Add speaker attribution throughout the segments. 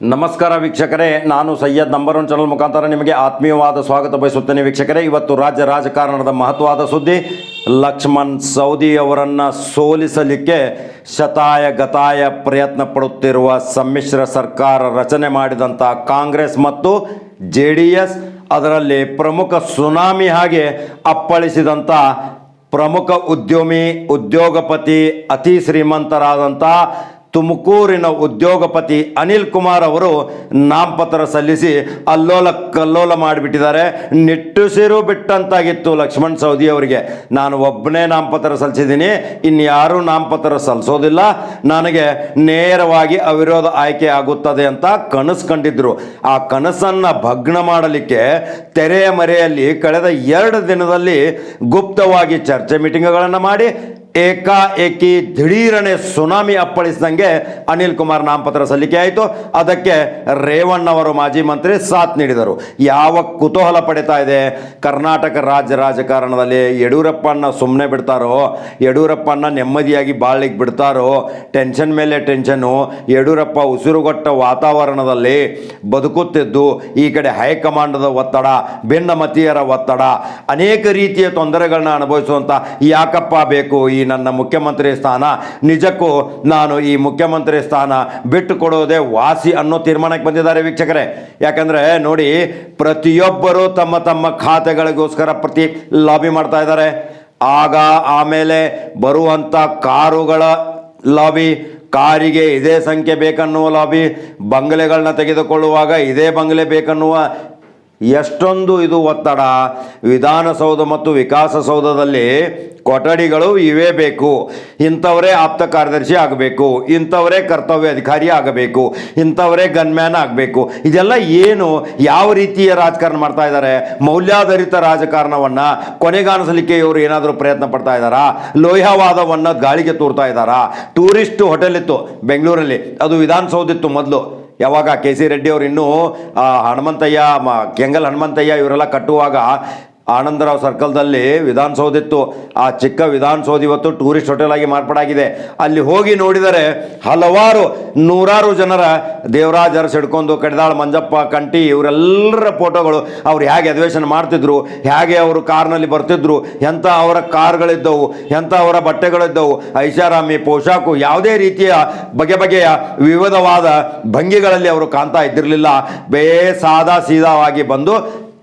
Speaker 1: ನಮಸ್ಕಾರ ವೀಕ್ಷಕರೇ, ನಾನು ಸಯ್ಯದ್ ನಂಬರ್ ಒನ್ ಚಾನಲ್ ಮುಖಾಂತರ ನಿಮಗೆ ಆತ್ಮೀಯವಾದ ಸ್ವಾಗತ ಬಯಸುತ್ತೇನೆ ವೀಕ್ಷಕರೇ. ಇವತ್ತು ರಾಜ್ಯ ರಾಜಕಾರಣದ ಮಹತ್ವವಾದ ಸುದ್ದಿ, ಲಕ್ಷ್ಮಣ್ ಸೌದಿ ಅವರನ್ನು ಸೋಲಿಸಲಿಕ್ಕೆ ಶತಾಯ ಗತಾಯ ಪ್ರಯತ್ನ ಪಡುತ್ತಿರುವ ಸಮ್ಮಿಶ್ರ ಸರ್ಕಾರ ರಚನೆ ಮಾಡಿದಂಥ ಕಾಂಗ್ರೆಸ್ ಮತ್ತು ಜೆ ಡಿ ಅದರಲ್ಲಿ ಪ್ರಮುಖ ಸುನಾಮಿ ಹಾಗೆ ಅಪ್ಪಳಿಸಿದಂಥ ಪ್ರಮುಖ ಉದ್ಯಮಿ, ಉದ್ಯೋಗಪತಿ, ಅತಿ ಶ್ರೀಮಂತರಾದಂಥ ತುಮಕೂರಿನ ಉದ್ಯೋಗಪತಿ ಅನಿಲ್ ಕುಮಾರ್ ಅವರು ನಾಮಪತ್ರ ಸಲ್ಲಿಸಿ ಅಲ್ಲೋಲ ಕಲ್ಲೋಲ ಮಾಡಿಬಿಟ್ಟಿದ್ದಾರೆ. ನಿಟ್ಟುಸಿರು ಬಿಟ್ಟಂತಾಗಿತ್ತು ಲಕ್ಷ್ಮಣ್ ಸವದಿ ಅವರಿಗೆ. ನಾನು ಒಬ್ಬನೇ ನಾಮಪತ್ರ ಸಲ್ಲಿಸಿದ್ದೀನಿ. ಇನ್ಯಾರೂ ನಾಮಪತ್ರ ಸಲ್ಲಿಸೋದಿಲ್ಲ. ನನಗೆ ನೇರವಾಗಿ ಅವಿರೋಧ ಆಯ್ಕೆ ಆಗುತ್ತದೆ ಅಂತ ಕನಸು ಕಂಡಿದ್ರು. ಆ ಕನಸನ್ನು ಭಗ್ನ ಮಾಡಲಿಕ್ಕೆ ತೆರೆಯ ಮರೆಯಲ್ಲಿ ಕಳೆದ ಎರಡು ದಿನದಲ್ಲಿ ಗುಪ್ತವಾಗಿ ಚರ್ಚೆ ಮೀಟಿಂಗ್ಗಳನ್ನು ಮಾಡಿ ಏಕಾಏಕಿ ದಿಢೀರನೆ ಸುನಾಮಿ ಅಪ್ಪಳಿಸಿದಂಗೆ ಅನಿಲ್ ಕುಮಾರ್ ನಾಮಪತ್ರ ಸಲ್ಲಿಕೆ ಆಯಿತು. ಅದಕ್ಕೆ ರೇವಣ್ಣವರು ಮಾಜಿ ಮಂತ್ರಿ ಸಾಥ್ ನೀಡಿದರು. ಯಾವ ಕುತೂಹಲ ಪಡಿತಾ ಇದೆ? ಕರ್ನಾಟಕ ರಾಜ್ಯ ರಾಜಕಾರಣದಲ್ಲಿ ಯಡಿಯೂರಪ್ಪನ ಸುಮ್ಮನೆ ಬಿಡ್ತಾರೋ? ಯಡಿಯೂರಪ್ಪನ ನೆಮ್ಮದಿಯಾಗಿ ಬಾಳಿಗೆ ಬಿಡ್ತಾರೋ? ಟೆನ್ಷನ್ ಮೇಲೆ ಟೆನ್ಷನ್ನು ಯಡಿಯೂರಪ್ಪ ಉಸಿರುಗೊಟ್ಟ ವಾತಾವರಣದಲ್ಲಿ ಬದುಕುತ್ತಿದ್ದು, ಈ ಕಡೆ ಹೈಕಮಾಂಡದ ಒತ್ತಡ ಭಿನ್ನಮತೀಯರ ಒತ್ತಡ, ಅನೇಕ ರೀತಿಯ ತೊಂದರೆಗಳನ್ನ ಅನುಭವಿಸುವಂಥ ಯಾಕಪ್ಪ ಬೇಕು ನನ್ನ ಮುಖ್ಯಮಂತ್ರಿ ಸ್ಥಾನ. ನಿಜಕ್ಕೂ ನಾನು ಈ ಮುಖ್ಯಮಂತ್ರಿ ಸ್ಥಾನ ಬಿಟ್ಟು ಕೊಡೋದೇ ವಾಸಿ ಅನ್ನೋ ತೀರ್ಮಾನಕ್ಕೆ ಬಂದಿದ್ದಾರೆ ವೀಕ್ಷಕರೇ. ಯಾಕಂದರೆ ನೋಡಿ, ಪ್ರತಿಯೊಬ್ಬರು ತಮ್ಮ ತಮ್ಮ ಖಾತೆಗಳಿಗೋಸ್ಕರ ಪ್ರತಿ ಲಾಬಿ ಮಾಡ್ತಾ ಇದ್ದಾರೆ. ಆಗ ಆಮೇಲೆ ಬರುವಂಥ ಕಾರುಗಳ ಲಾಬಿ, ಕಾರಿಗೆ ಇದೇ ಸಂಖ್ಯೆ ಬೇಕನ್ನುವ ಲಾಬಿ, ಬಂಗಲೆಗಳನ್ನ ತೆಗೆದುಕೊಳ್ಳುವಾಗ ಇದೇ ಬಂಗಲೆ ಬೇಕನ್ನುವ ಎಷ್ಟೊಂದು ಇದು ಒತ್ತಡ. ವಿಧಾನಸೌಧ ಮತ್ತು ವಿಕಾಸಸೌಧದಲ್ಲಿ ಕೊಠಡಿಗಳು ಇವೇ ಬೇಕು. ಇಂಥವರೇ ಆಪ್ತ ಕಾರ್ಯದರ್ಶಿ ಆಗಬೇಕು. ಇಂಥವರೇ ಕರ್ತವ್ಯ ಅಧಿಕಾರಿ ಆಗಬೇಕು. ಇಂಥವರೇ ಗನ್ಮ್ಯಾನ್ ಆಗಬೇಕು. ಇದೆಲ್ಲ ಏನು? ಯಾವ ರೀತಿಯ ರಾಜಕಾರಣ ಮಾಡ್ತಾ ಇದ್ದಾರೆ? ಮೌಲ್ಯಾಧಾರಿತ ರಾಜಕಾರಣವನ್ನು ಕೊನೆಗಾಣಿಸಲಿಕ್ಕೆ ಇವರು ಏನಾದರೂ ಪ್ರಯತ್ನ ಪಡ್ತಾ ಇದ್ದಾರಾ? ಲೋಹವಾದವನ್ನು ಗಾಳಿಗೆ ತೂರ್ತಾ ಇದ್ದಾರಾ? ಟೂರಿಸ್ಟ್ ಹೋಟೆಲ್ ಇತ್ತು ಬೆಂಗಳೂರಲ್ಲಿ. ಅದು ವಿಧಾನಸೌಧ ಇತ್ತು ಮೊದಲು. ಯಾವಾಗ ಕೆ ಸಿ ರೆಡ್ಡಿ ಅವರು ಇನ್ನೂ ಹನುಮಂತಯ್ಯ ಮ ಕೆಂಗಲ್ ಹನುಮಂತಯ್ಯ ಇವರೆಲ್ಲ ಕಟ್ಟುವಾಗ ಆನಂದರಾವ್ ಸರ್ಕಲ್ದಲ್ಲಿ ವಿಧಾನಸೌಧ ಇತ್ತು ಆ ಚಿಕ್ಕ ವಿಧಾನಸೌಧ ಇವತ್ತು ಟೂರಿಸ್ಟ್ ಹೋಟೆಲ್ ಆಗಿ ಮಾರ್ಪಾಡಾಗಿದೆ. ಅಲ್ಲಿ ಹೋಗಿ ನೋಡಿದರೆ ಹಲವಾರು, ನೂರಾರು ಜನರ ದೇವರಾಜ್ ಅರಸ್ ಹಿಡ್ಕೊಂಡು ಕಡಿದಾಳ್ ಮಂಜಪ್ಪ ಕಂಟಿ ಇವರೆಲ್ಲರ ಫೋಟೋಗಳು ಅವ್ರು ಹೇಗೆ ಅಧಿವೇಶನ ಮಾಡ್ತಿದ್ರು, ಹೇಗೆ ಅವರು ಕಾರ್ನಲ್ಲಿ ಬರ್ತಿದ್ರು, ಎಂಥ ಅವರ ಕಾರ್ಗಳಿದ್ದವು, ಎಂಥ ಅವರ ಬಟ್ಟೆಗಳಿದ್ದವು, ಐಷಾರಾಮಿ ಪೋಷಾಕು ಯಾವುದೇ ರೀತಿಯ ಬಗೆ ಬಗೆಯ ವಿವಿಧವಾದ ಭಂಗಿಗಳಲ್ಲಿ ಅವರು ಕಾಣ್ತಾ ಇದ್ದಿರಲಿಲ್ಲ. ಬೇ ಸಾದಾ ಸೀದಾವಾಗಿ ಬಂದು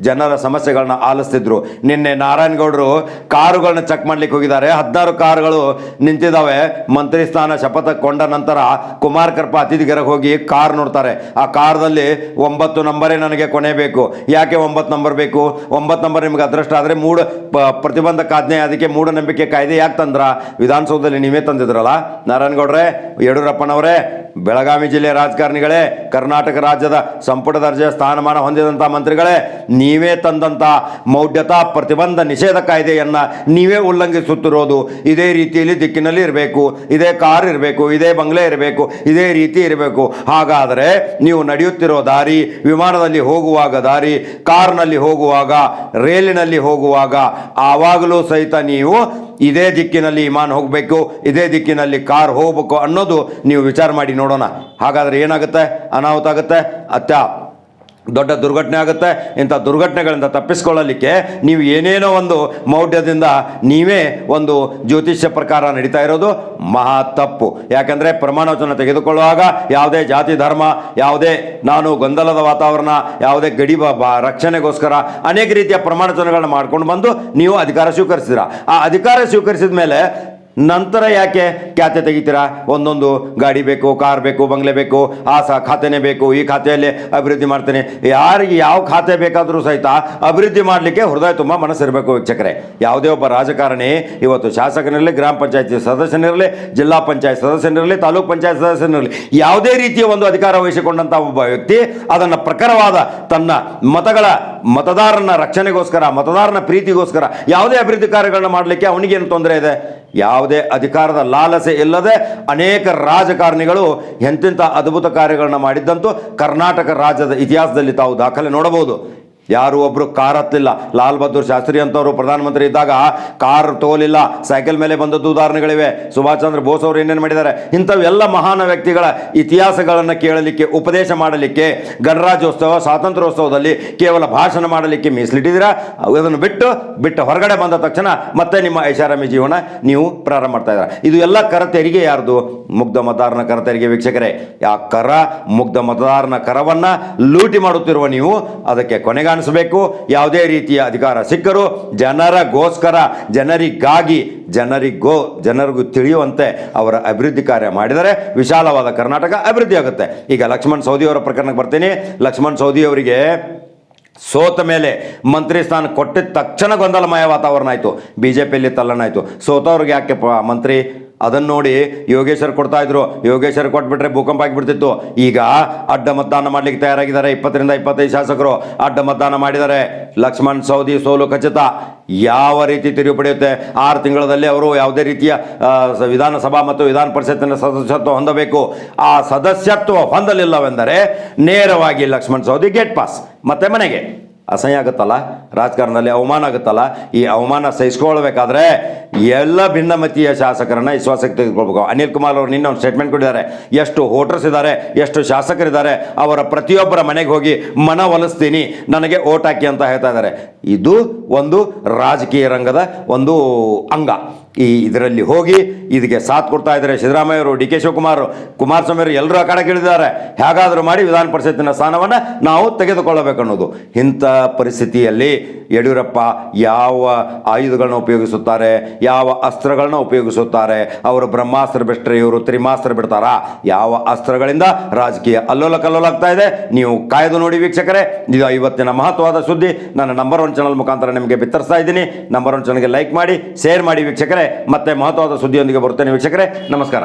Speaker 1: ಜನರ ಸಮಸ್ಯೆಗಳನ್ನ ಆಲಿಸ್ತಿದ್ರು. ನಿನ್ನೆ ನಾರಾಯಣಗೌಡರು ಕಾರುಗಳನ್ನ ಚೆಕ್ ಮಾಡ್ಲಿಕ್ಕೆ ಹೋಗಿದ್ದಾರೆ. ಹದಿನಾರು ಕಾರುಗಳು ನಿಂತಿದ್ದಾವೆ ಮಂತ್ರಿ ಸ್ಥಾನ ಶಪಥ ಕೊಂಡ ನಂತರ ಕುಮಾರ್ ಕರ್ಪ ಅತಿಥಿಗರಿಗೆ ಹೋಗಿ ಕಾರ್ ನೋಡ್ತಾರೆ. ಆ ಕಾರ್ದಲ್ಲಿ ಒಂಬತ್ತು ನಂಬರೇ ನನಗೆ ಕೊನೆ ಬೇಕು. ಯಾಕೆ ಒಂಬತ್ತು ನಂಬರ್ ಬೇಕು? ಒಂಬತ್ತು ನಂಬರ್ ನಿಮ್ಗೆ ಅದೃಷ್ಟ ಆದರೆ ಮೂಢ ಪ- ಪ್ರತಿಬಂಧಕ ಆಜ್ಞೆ, ಅದಕ್ಕೆ ಮೂಢನಂಬಿಕೆ ಕಾಯ್ದೆ ಯಾಕೆ ತಂದ್ರ? ವಿಧಾನಸೌಧದಲ್ಲಿ ನೀವೇ ತಂದಿದ್ರಲ್ಲ? ನಾರಾಯಣಗೌಡ್ರೆ, ಯಡಿಯೂರಪ್ಪನವರೇ ಬೆಳಗಾವಿ ಜಿಲ್ಲೆಯ ರಾಜಕಾರಣಿಗಳೇ, ಕರ್ನಾಟಕ ರಾಜ್ಯದ ಸಂಪುಟ ದರ್ಜೆಯ ಸ್ಥಾನಮಾನ ಹೊಂದಿದಂಥ ಮಂತ್ರಿಗಳೇ, ನೀವೇ ತಂದಂಥ ಮೌಢ್ಯತಾ ಪ್ರತಿಬಂಧ ನಿಷೇಧ ಕಾಯ್ದೆಯನ್ನು ನೀವೇ ಉಲ್ಲಂಘಿಸುತ್ತಿರೋದು ಇದೇ ರೀತಿಯಲ್ಲಿ ದಿಕ್ಕಿನಲ್ಲಿ ಇರಬೇಕು, ಇದೇ ಕಾರ್ ಇರಬೇಕು, ಇದೇ ಬಂಗ್ಲೆ ಇರಬೇಕು, ಇದೇ ರೀತಿ ಇರಬೇಕು. ಹಾಗಾದರೆ ನೀವು ನಡೆಯುತ್ತಿರೋ ದಾರಿ, ವಿಮಾನದಲ್ಲಿ ಹೋಗುವಾಗ ದಾರಿ, ಕಾರ್ನಲ್ಲಿ ಹೋಗುವಾಗ, ರೈಲಿನಲ್ಲಿ ಹೋಗುವಾಗ, ಆವಾಗಲೂ ಸಹಿತ ನೀವು ಇದೇ ದಿಕ್ಕಿನಲ್ಲಿ ವಿಮಾನ ಹೋಗಬೇಕು, ಇದೇ ದಿಕ್ಕಿನಲ್ಲಿ ಕಾರ್ ಹೋಗಬೇಕು ಅನ್ನೋದು ನೀವು ವಿಚಾರ ಮಾಡಿ ನೋಡೋಣ. ಹಾಗಾದರೆ ಏನಾಗುತ್ತೆ? ಅನಾಹುತ ಆಗುತ್ತೆ? ಅತ್ಯ ದೊಡ್ಡ ದುರ್ಘಟನೆ ಆಗುತ್ತೆ. ಇಂಥ ದುರ್ಘಟನೆಗಳಿಂದ ತಪ್ಪಿಸ್ಕೊಳ್ಳಲಿಕ್ಕೆ ನೀವು ಏನೇನೋ ಒಂದು ಮೌಢ್ಯದಿಂದ ನೀವೇ ಒಂದು ಜ್ಯೋತಿಷ್ಯ ಪ್ರಕಾರ ನಡೀತಾ ಇರೋದು ಮಹಾ ತಪ್ಪು. ಯಾಕಂದರೆ ಪ್ರಮಾಣವಚನ ತೆಗೆದುಕೊಳ್ಳುವಾಗ ಯಾವುದೇ ಜಾತಿ, ಧರ್ಮ, ಯಾವುದೇ ನಾನು ಗೊಂದಲದ ವಾತಾವರಣ, ಯಾವುದೇ ಗಡಿ ರಕ್ಷಣೆಗೋಸ್ಕರ ಅನೇಕ ರೀತಿಯ ಪ್ರಮಾಣವಚನಗಳನ್ನ ಮಾಡ್ಕೊಂಡು ಬಂದು ನೀವು ಅಧಿಕಾರ ಸ್ವೀಕರಿಸಿದ್ರ ಆ ಅಧಿಕಾರ ಸ್ವೀಕರಿಸಿದ ಮೇಲೆ ನಂತರ ಯಾಕೆ ಖಾತೆ ತೆಗಿತೀರಾ? ಒಂದೊಂದು ಗಾಡಿ ಬೇಕು, ಕಾರ್ ಬೇಕು, ಬಂಗ್ಲೆ ಬೇಕು, ಆ ಸಹ ಖಾತೆನೇ ಬೇಕು, ಈ ಖಾತೆಯಲ್ಲಿ ಅಭಿವೃದ್ಧಿ ಮಾಡ್ತೇನೆ. ಯಾರಿಗೆ ಯಾವ ಖಾತೆ ಬೇಕಾದರೂ ಸಹಿತ ಅಭಿವೃದ್ಧಿ ಮಾಡಲಿಕ್ಕೆ ಹೃದಯ ತುಂಬ ಮನಸ್ಸಿರಬೇಕು ವೀಕ್ಷಕರೇ. ಯಾವುದೇ ಒಬ್ಬ ರಾಜಕಾರಣಿ ಇವತ್ತು ಶಾಸಕನಿರಲಿ, ಗ್ರಾಮ ಪಂಚಾಯತಿ ಸದಸ್ಯನಿರಲಿ, ಜಿಲ್ಲಾ ಪಂಚಾಯತ್ ಸದಸ್ಯನಿರಲಿ, ತಾಲೂಕ್ ಪಂಚಾಯತ್ ಸದಸ್ಯನಿರಲಿ, ಯಾವುದೇ ರೀತಿಯ ಒಂದು ಅಧಿಕಾರ ವಹಿಸಿಕೊಂಡಂಥ ಒಬ್ಬ ವ್ಯಕ್ತಿ ಅದನ್ನು ಪ್ರಖರವಾದ ತನ್ನ ಮತಗಳ ಮತದಾರನ ರಕ್ಷಣೆಗೋಸ್ಕರ, ಮತದಾರನ ಪ್ರೀತಿಗೋಸ್ಕರ ಯಾವುದೇ ಅಭಿವೃದ್ಧಿ ಕಾರ್ಯಗಳನ್ನ ಮಾಡಲಿಕ್ಕೆ ಅವನಿಗೇನು ತೊಂದರೆ ಇದೆ? ಯಾವುದೇ ಅಧಿಕಾರದ ಲಾಲಸೆ ಇಲ್ಲದೆ ಅನೇಕ ರಾಜಕಾರಣಿಗಳು ಎಂತೆಂಥ ಅದ್ಭುತ ಕಾರ್ಯಗಳನ್ನು ಮಾಡಿದ್ದಂತೂ ಕರ್ನಾಟಕ ರಾಜ್ಯದ ಇತಿಹಾಸದಲ್ಲಿ ತಾವು ದಾಖಲೆ ನೋಡಬಹುದು. ಯಾರು ಒಬ್ರು ಕಾರ್ ಹತ್ತಲಿಲ್ಲ. ಲಾಲ್ ಬಹದ್ದೂರ್ ಶಾಸ್ತ್ರಿ ಅಂತವರು ಪ್ರಧಾನಮಂತ್ರಿ ಇದ್ದಾಗ ಕಾರ್ ತೋಲಿಲ್ಲ, ಸೈಕಲ್ ಮೇಲೆ ಬಂದದ್ದು ಉದಾಹರಣೆಗಳಿವೆ. ಸುಭಾಷ್ ಚಂದ್ರ ಬೋಸ್ ಅವರು ಏನೇನು ಮಾಡಿದ್ದಾರೆ? ಇಂಥವೆಲ್ಲ ಮಹಾನ್ ವ್ಯಕ್ತಿಗಳ ಇತಿಹಾಸಗಳನ್ನು ಕೇಳಲಿಕ್ಕೆ, ಉಪದೇಶ ಮಾಡಲಿಕ್ಕೆ, ಗಣರಾಜ್ಯೋತ್ಸವ, ಸ್ವಾತಂತ್ರ್ಯೋತ್ಸವದಲ್ಲಿ ಕೇವಲ ಭಾಷಣ ಮಾಡಲಿಕ್ಕೆ ಮೀಸಲಿಟ್ಟಿದ್ದೀರಾ? ಅದನ್ನು ಬಿಟ್ಟು ಬಿಟ್ಟು ಹೊರಗಡೆ ಬಂದ ತಕ್ಷಣ ಮತ್ತೆ ನಿಮ್ಮ ಐಷಾರಾಮಿ ಜೀವನ ನೀವು ಪ್ರಾರಂಭ ಮಾಡ್ತಾ ಇದ್ದೀರಾ? ಇದು ಎಲ್ಲ ಕರ ತೆರಿಗೆ ಯಾರ್ದು? ಮುಗ್ಧ ಮತದಾರನ ಕರ ತೆರಿಗೆ ವೀಕ್ಷಕರೇ. ಆ ಕರ ಮುಗ್ಧ ಮತದಾರನ ಕರವನ್ನು ಲೂಟಿ ಮಾಡುತ್ತಿರುವ ನೀವು ಅದಕ್ಕೆ ಕೊನೆಗಾಣಿಸಬೇಕು ಯಾವುದೇ ರೀತಿಯ ಅಧಿಕಾರ ಸಿಕ್ಕರು ಜನರಗೋಸ್ಕರ, ಜನರಿಗಾಗಿ, ಜನರಿಗೋ, ಜನರಿಗೂ ತಿಳಿಯುವಂತೆ ಅವರ ಅಭಿವೃದ್ಧಿ ಕಾರ್ಯ ಮಾಡಿದರೆ ವಿಶಾಲವಾದ ಕರ್ನಾಟಕ ಅಭಿವೃದ್ಧಿ ಆಗುತ್ತೆ. ಈಗ ಲಕ್ಷ್ಮಣ್ ಸೌದಿ ಅವರ ಪ್ರಕರಣಕ್ಕೆ ಬರ್ತೀನಿ. ಲಕ್ಷ್ಮಣ್ ಸೌದಿ ಅವರಿಗೆ ಸೋತ ಮೇಲೆ ಮಂತ್ರಿ ಸ್ಥಾನ ಕೊಟ್ಟಿದ ತಕ್ಷಣ ಗೊಂದಲಮಯ ವಾತಾವರಣ ಆಯಿತು. ಬಿ ಜೆ ಪಿಯಲ್ಲಿ ತಲ್ಲಣ ಆಯಿತು. ಸೋತವ್ರಿಗೆ ಯಾಕೆ ಮಂತ್ರಿ ಅದನ್ನು ನೋಡಿ ಯೋಗೇಶ್ವರ್ ಕೊಡ್ತಾ ಇದ್ರು. ಯೋಗೇಶ್ವರ್ ಕೊಟ್ಬಿಟ್ರೆ ಭೂಕಂಪ ಆಗಿಬಿಡ್ತಿತ್ತು. ಈಗ ಅಡ್ಡ ಮತದಾನ ಮಾಡ್ಲಿಕ್ಕೆ ತಯಾರಾಗಿದ್ದಾರೆ ಇಪ್ಪತ್ತರಿಂದ ಇಪ್ಪತ್ತೈದು ಶಾಸಕರು. ಅಡ್ಡ ಮತದಾನ ಮಾಡಿದ್ದಾರೆ. ಲಕ್ಷ್ಮಣ್ ಸೌದಿ ಸೋಲು ಖಚಿತ. ಯಾವ ರೀತಿ ತಿರುವು ಪಡೆಯುತ್ತೆ? ಆರು ತಿಂಗಳಲ್ಲಿ ಅವರು ಯಾವುದೇ ರೀತಿಯ ವಿಧಾನಸಭಾ ಮತ್ತು ವಿಧಾನ ಪರಿಷತ್ತಿನ ಸದಸ್ಯತ್ವ ಹೊಂದಬೇಕು. ಆ ಸದಸ್ಯತ್ವ ಹೊಂದಲಿಲ್ಲವೆಂದರೆ ನೇರವಾಗಿ ಲಕ್ಷ್ಮಣ್ ಸೌದಿ ಗೇಟ್ ಪಾಸ್. ಮತ್ತೆ ಮನೆಗೆ. ಅಸಹ್ಯ ಆಗುತ್ತಲ್ಲ? ರಾಜಕಾರಣದಲ್ಲಿ ಅವಮಾನ ಆಗುತ್ತಲ್ಲ? ಈ ಅವಮಾನ ಸಹಿಸ್ಕೊಳ್ಬೇಕಾದ್ರೆ ಎಲ್ಲ ಭಿನ್ನಮತೀಯ ಶಾಸಕರನ್ನ ವಿಶ್ವಾಸಕ್ಕೆ ತೆಗೆದುಕೊಳ್ಬೇಕು. ಅನಿಲ್ ಕುಮಾರ್ ಅವರು ನಿನ್ನೆ ಒಂದು ಸ್ಟೇಟ್ಮೆಂಟ್ ಕೊಟ್ಟಿದ್ದಾರೆ. ಎಷ್ಟು ವೋಟರ್ಸ್ ಇದ್ದಾರೆ ಎಷ್ಟು ಶಾಸಕರಿದ್ದಾರೆ, ಅವರ ಪ್ರತಿಯೊಬ್ಬರ ಮನೆಗೆ ಹೋಗಿ ಮನ ಒಲಿಸ್ತೀನಿ, ನನಗೆ ಓಟ್ ಹಾಕಿ ಅಂತ ಹೇಳ್ತಾ ಇದ್ದಾರೆ. ಇದು ಒಂದು ರಾಜಕೀಯ ರಂಗದ ಒಂದು ಅಂಗ. ಈ ಇದರಲ್ಲಿ ಹೋಗಿ ಇದಕ್ಕೆ ಸಾಥ್ ಕೊಡ್ತಾ ಇದ್ದಾರೆ ಸಿದ್ದರಾಮಯ್ಯ ಅವರು ಡಿ ಕೆ ಶಿವಕುಮಾರ್ ಕುಮಾರಸ್ವಾಮಿ ಅವರು ಎಲ್ಲರೂ ಆ ಕಡೆ ಕೇಳಿದ್ದಾರೆ. ಹೇಗಾದರೂ ಮಾಡಿ ವಿಧಾನ ಪರಿಷತ್ತಿನ ಸ್ಥಾನವನ್ನು ನಾವು ತೆಗೆದುಕೊಳ್ಳಬೇಕು ಅನ್ನೋದು ಇಂಥ ಪರಿಸ್ಥಿತಿಯಲ್ಲಿ ಯಡಿಯೂರಪ್ಪ ಯಾವ ಆಯುಧಗಳನ್ನ ಉಪಯೋಗಿಸುತ್ತಾರೆ, ಯಾವ ಅಸ್ತ್ರಗಳನ್ನ ಉಪಯೋಗಿಸುತ್ತಾರೆ, ಅವರು ಬ್ರಹ್ಮಾಸ್ತ್ರ ಬಿಟ್ಟರೆ ಇವರು ತ್ರಿಮಾಸ್ತ್ರ ಬಿಡ್ತಾರಾ? ಯಾವ ಅಸ್ತ್ರಗಳಿಂದ ರಾಜಕೀಯ ಅಲ್ಲೋಲ ಕಲ್ಲೋಲಾಗ್ತಾ ಇದೆ? ನೀವು ಕಾಯ್ದು ನೋಡಿ ವೀಕ್ಷಕರೇ, ಇದು ಇವತ್ತಿನ ಮಹತ್ವವಾದ ಸುದ್ದಿ. ನನ್ನ ನಂಬರ್ ಒನ್ ಚಾನಲ್ ಮುಖಾಂತರ ನಿಮಗೆ ಬಿತ್ತರಿಸ್ತಾ ಇದ್ದೀನಿ. ನಂಬರ್ ಒನ್ ಚಾನಲ್ಗೆ ಲೈಕ್ ಮಾಡಿ ಶೇರ್ ಮಾಡಿ ವೀಕ್ಷಕರೇ. ಮತ್ತೆ ಮಹತ್ವದ ಸುದ್ದಿಯೊಂದಿಗೆ ಬರುತ್ತೇನೆ ವೀಕ್ಷಕರೇ. ನಮಸ್ಕಾರ.